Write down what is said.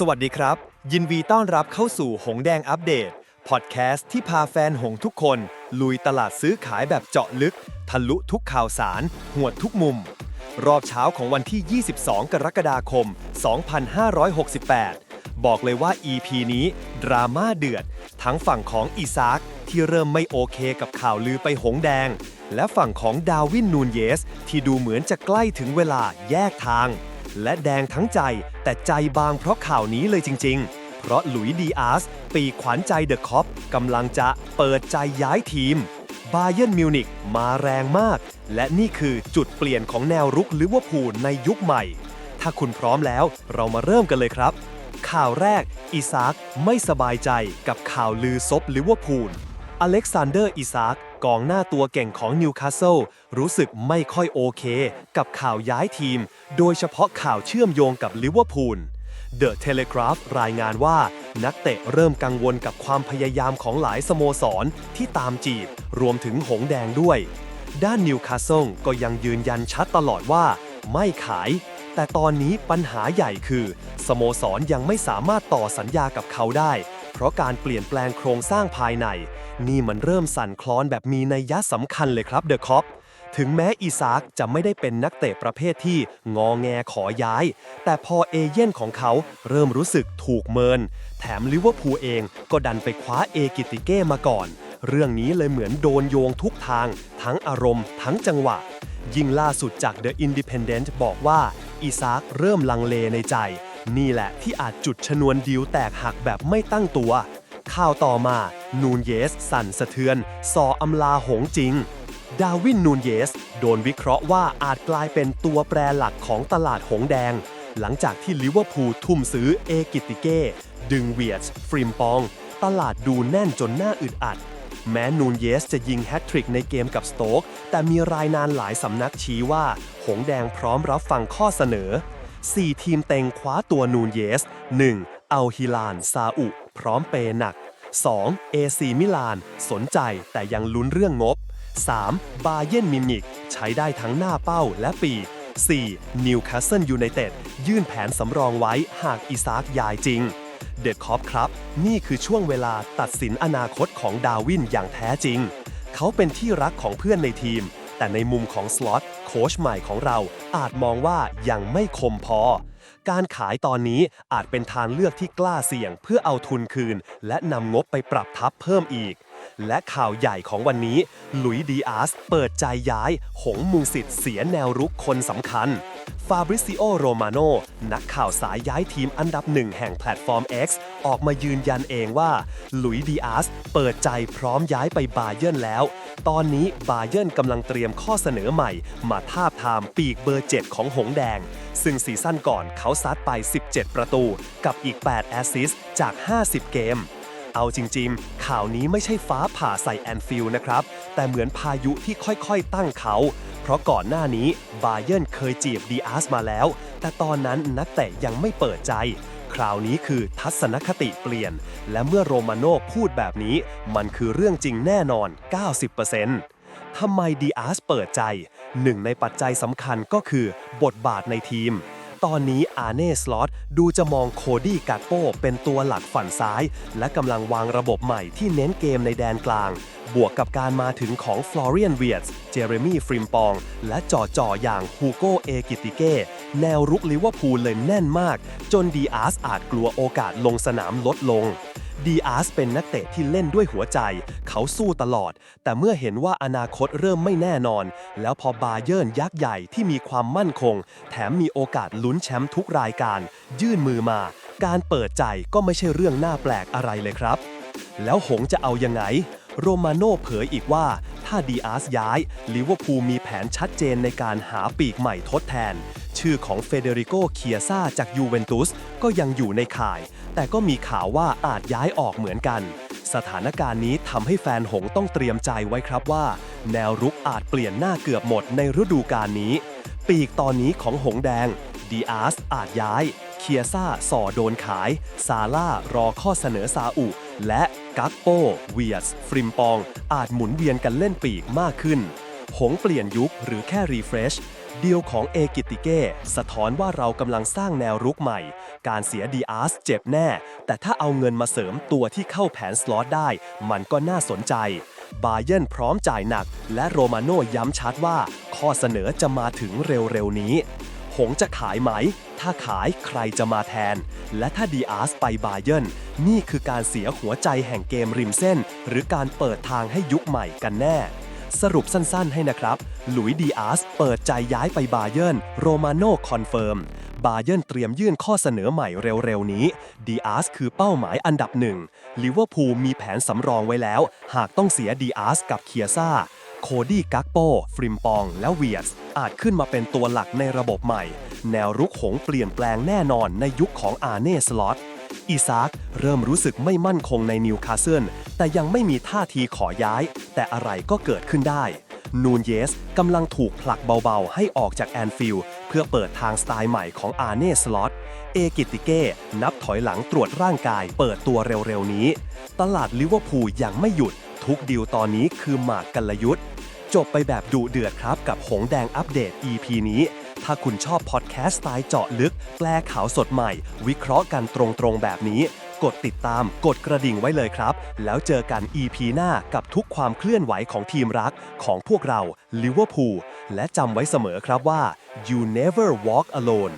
สวัสดีครับ ยินดีต้อนรับเข้าสู่หงแดงอัปเดต พอดแคสต์ที่พาแฟนหงทุกคน ลุยตลาดซื้อขายแบบเจาะลึก ทะลุทุกข่าวสาร หวดทุกมุม รอบเช้าของวันที่ 22 กรกฎาคม 2568 บอกเลยว่า EP นี้ ดราม่าเดือด ทั้งฝั่งของอีซากที่เริ่มไม่โอเคกับข่าวลือไปหงแดง และฝั่งของดาวินนูนเยส ที่ดูเหมือนจะใกล้ถึงเวลาแยกทาง และแดงทั้งใจ แต่ใจบางเพราะข่าวนี้เลยจริง ๆ เพราะหลุยดีอาร์สปีขวัญใจเดอะคอปกำลังจะเปิดใจย้ายทีมบาเย r n นมิวนิกมาแรงมาก และนี่คือจุดเปลี่ยนของแนวรุกลิเวอร์พูลในยุคใหม่ ถ้าคุณพร้อมแล้วเรามาเริ่มกันเลยครับ ข่าวแรกอิซากไม่สบายใจกับข่าวลือซบลิเวอร์พูล อเล็กซานเดอร์อิซากกองหน้าตัวเก่งของนิวคาสเซิลรู้สึกไม่ค่อยโอเค กับข่าวย้ายทีม โดยเฉพาะข่าวเชื่อมโยงกับลิเวอร์พูลเดอะเทเลกราฟรายงานว่า นักเตะเริ่มกังวลกับความพยายามของหลายสโมสรที่ตามจีบ รวมถึงหงแดงด้วย ด้านนิวคาสเซิลก็ยังยืนยันชัดตลอดว่า ไม่ขาย แต่ตอนนี้ปัญหาใหญ่คือ สโมสรยังไม่สามารถต่อสัญญากับเขาได้ เพราะการเปลี่ยนแปลงโครงสร้างภายใน นี่มันเริ่มสั่นคลอนแบบมีนัยยะสำคัญเลยครับเดอะคอปถึงแม้อีซากจะไม่ได้เป็นนักเตะประเภทที่งอแงขอย้าย แต่พอเอเย่นของเขาเริ่มรู้สึกถูกเมิน แถมลิเวอร์พูลเองก็ดันไปคว้าเอกิติเก้มาก่อน เรื่องนี้เลยเหมือนโดนโยงทุกทาง ทั้งอารมณ์ ทั้งจังหวะ ยิ่งล่าสุดจาก The Independent บอกว่าอีซากเริ่มลังเลในใจ นี่แหละที่อาจจุดชนวนดีลแตกหักแบบไม่ตั้งตัว ข่าวต่อมา นูนเยส สั่นสะเทือนสออำลาหงจริง ดาวินนูนเยส โดนวิเคราะห์ว่าอาจกลายเป็นตัวแปรหลักของตลาดหงแดง หลังจากที่ลิเวอร์พูลทุ่มซื้อเอกิติเก้ ดึงเวียร์ฟริมปอง ตลาดดูแน่นจนหน้าอึดอัดแม้นูนเยสจะยิงแฮตทริกในเกมกับสโต๊ก แต่มีรายนานหลายสำนักชี้ว่า หงแดงพร้อมรับฟังข้อเสนอ 4 ทีมเต็งคว้าตัวนูนเยส 1. อัลฮิลาน ซาอุ พร้อมเปย์หนัก 2. เอซีมิลาน สนใจแต่ยังลุ้นเรื่องงบ 3. บาเยนมินิก ใช้ได้ทั้งหน้าเป้าและปี 4. นิวคาสเซิลยูไนเต็ดยื่นแผนสำรองไว้หากอิซากย้ายจริง เด e คอปครับ นี่คือช่วงเวลาตัดสินอนาคตของดาวินอย่างแท้จริง เขาเป็นที่รักของเพื่อนในทีม แต่ในมุมของสล็อตโค้ชใหม่ของเราอาจมองว่ายังไม่คมพอ การขายตอนนี้อาจเป็นทางเลือกที่กล้าเสี่ยงเพื่อเอาทุนคืน และนำงบไปปรับทับเพิ่มอีก และข่าวใหญ่ของวันนี้ หลุยดีอาร์สเปิดใจย้าย หงมูสิทธิ์เสียแนวรุกคนสำคัญ ฟาบริซิโอ โรมาโน นักข่าวสายย้ายทีมอันดับหนึ่งแห่งแพลตฟอร์ม X ออกมายืนยันเองว่าลุยดีอาร์สเปิดใจพร้อมย้ายไปบาเยิร์นแล้ว ตอนนี้บาเยิร์นกำลังเตรียมข้อเสนอใหม่ มาทาบทามปีกเบอร์ 7 ของหงแดง ซึ่งซีซั่นก่อนเขาซัดไป 17 ประตู กับอีก 8 แอสซิสจาก 50 เกมเอาจริงๆ ข่าวนี้ไม่ใช่ฟ้าผ่าใส่แอนฟิลด์นะครับ แต่เหมือนพายุที่ค่อยๆ ตั้งเขา เพราะก่อนหน้านี้บาเยิร์นเคยจีบดีอาร์สมาแล้ว แต่ตอนนั้นนักเตะยังไม่เปิดใจ คราวนี้คือทัศนคติเปลี่ยน และเมื่อโรมาโน่พูดแบบนี้ มันคือเรื่องจริงแน่นอน 90%ทำไมดีอาร์สเปิดใจ หนึ่งในปัจจัยสำคัญก็คือบทบาทในทีม ตอนนี้อาเน่สล็อตดูจะมองโคดี้กาโปเป็นตัวหลักฝั่นซ้าย และกำลังวางระบบใหม่ที่เน้นเกมในแดนกลาง บวกกับการมาถึงของฟลอเรียนเวียสเจเรมี่ฟริมปอง และจ่อจ่ออย่างฮูโกเอกิติเก้แนวรุกลิเวอร์พูลเลยแน่นมาก จนดีอาร์สอาจกลัวโอกาสลงสนามลดลง ดีอาร์สเป็นนักเตะที่เล่นด้วยหัวใจ เขาสู้ตลอด แต่เมื่อเห็นว่าอนาคตเริ่มไม่แน่นอน แล้วพอบาเยิร์นยักษ์ใหญ่ที่มีความมั่นคง แถมมีโอกาสลุ้นแชมป์ทุกรายการ ยื่นมือมา การเปิดใจก็ไม่ใช่เรื่องน่าแปลกอะไรเลยครับ แล้วหงจะเอายังไง โรมาโน่เผยอีกว่า ถ้าดีอาร์สย้ายลิเวอร์พูลมีแผนชัดเจนในการหาปีกใหม่ทดแทน ชื่อของเฟเดริโกเคียซาจากยูเวนตุสก็ยังอยู่ในข่าย แต่ก็มีข่าวว่าอาจย้ายออกเหมือนกัน สถานการณ์นี้ทำให้แฟนหงต้องเตรียมใจไว้ครับว่า แนวรุกอาจเปลี่ยนหน้าเกือบหมดในฤดูกาลนี้ ปีกตอนนี้ของหงแดงดีอาสอาจย้าย เคียซ่าส่อโดนขาย ซาร่ารอข้อเสนอซาอุและกักโปเวียส ฟริมปอง อาจหมุนเวียนกันเล่นปีกมากขึ้น หงเปลี่ยนยุคหรือแค่รีเฟรช เดีลของเอกิติเก้สะท้อนว่าเรากำลังสร้างแนวรุกใหม่ การเสียดีอาร์สเจ็บแน่ แต่ถ้าเอาเงินมาเสริมตัวที่เข้าแผนสล็อตได้ มันก็น่าสนใจ บาเยร์นพร้อมจ่ายหนัก และโรมาโน่ย้ำชัดว่า ข้อเสนอจะมาถึงเร็วๆนี้ หงจะขายไหม ถ้าขายใครจะมาแทน และถ้าดีอาร์สไปบาเยร์นนี่คือการเสียหัวใจแห่งเกมริมเส้น หรือการเปิดทางให้ยุคใหม่กันแน่ สรุปสั้นๆ ให้นะครับ หลุยดีอาร์สเปิดใจย้ายไปบาเยร์นโรมาโน่คอนเฟิร์ม บาเยร์นเตรียมยื่นข้อเสนอใหม่เร็วๆ นี้ ดีอาร์สคือเป้าหมายอันดับหนึ่งลิเวอร์พูลมีแผนสำรองไว้แล้ว หากต้องเสียดีอาร์สกับเคียซ่า โคดี้กักโป ฟริมปอง และเวียสอาจขึ้นมาเป็นตัวหลักในระบบใหม่ แนวรุกหงเปลี่ยนแปลงแน่นอนในยุคของอาเน่สล็อต อีซากเริ่มรู้สึกไม่มั่นคงในนิวคาสเซิลแต่ยังไม่มีท่าทีขอย้าย แต่อะไรก็เกิดขึ้นได้ นูนเยสกำลังถูกผลักเบาๆ ให้ออกจากแอนฟิลด์เพื่อเปิดทางสไตล์ใหม่ของอาเน่สล็อตเอกิติเก้ นับถอยหลังตรวจร่างกายเปิดตัวเร็วๆนี้ ตลาดลิเวอร์พูลยังไม่หยุด ทุกดีลตอนนี้คือหมากกัลยุทธ์จบไปแบบดุเดือดครับกับหงแดงอัปเดต EP นี้ ถ้าคุณชอบพอดแคสต์สไตล์เจาะลึก แปลข่าวสดใหม่ วิเคราะห์กันตรงๆแบบนี้ กดติดตาม กดกระดิ่งไว้เลยครับ แล้วเจอกัน EP หน้ากับทุกความเคลื่อนไหวของทีมรักของพวกเราลิเวอร์พูลและจำไว้เสมอครับว่า you never walk alone